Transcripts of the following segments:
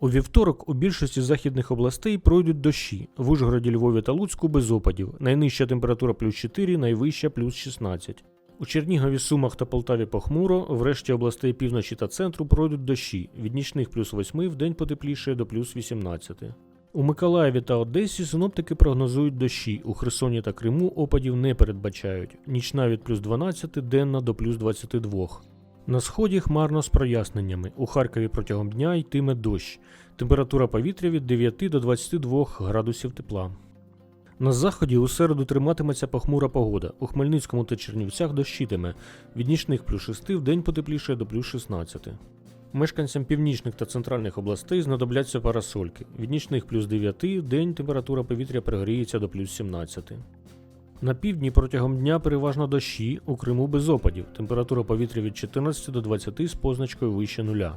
У вівторок у більшості західних областей пройдуть дощі. В Ужгороді, Львові та Луцьку без опадів. Найнижча температура плюс 4, найвища плюс 16. У Чернігові, Сумах та Полтаві похмуро, в решті областей півночі та центру пройдуть дощі. Від нічних плюс 8 в день потепліше до плюс 18. У Миколаєві та Одесі синоптики прогнозують дощі. У Херсоні та Криму опадів не передбачають. Нічна від плюс 12, денна до плюс 22. На сході хмарно з проясненнями. У Харкові протягом дня йтиме дощ. Температура повітря від 9 до 22 градусів тепла. На заході у середу триматиметься похмура погода. У Хмельницькому та Чернівцях дощитиме. Від нічних плюс 6 в день потепліше до плюс 16. Мешканцям північних та центральних областей знадобляться парасольки. Від нічних плюс 9 в день температура повітря пригріється до плюс 17. На півдні протягом дня переважно дощі, у Криму без опадів. Температура повітря від 14 до 20 з позначкою вище нуля.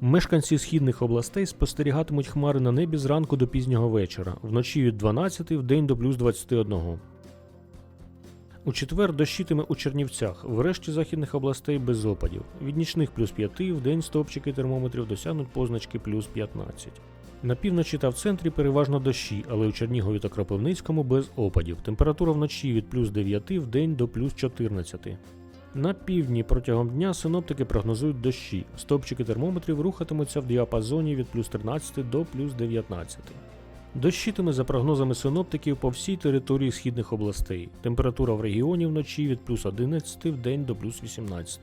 Мешканці східних областей спостерігатимуть хмари на небі зранку до пізнього вечора, вночі від 12 в день до плюс 21. У четвер дощитиме у Чернівцях, в решті західних областей без опадів. Від нічних плюс 5 в день стовпчики термометрів досягнуть позначки плюс 15. На півночі та в центрі переважно дощі, але у Чернігові та Кропивницькому без опадів. Температура вночі від плюс 9 в день до плюс 14. На півдні протягом дня синоптики прогнозують дощі. Стопчики термометрів рухатимуться в діапазоні від плюс 13 до плюс 19. Дощитиме за прогнозами синоптиків по всій території східних областей. Температура в регіоні вночі від плюс 11 в день до плюс 18.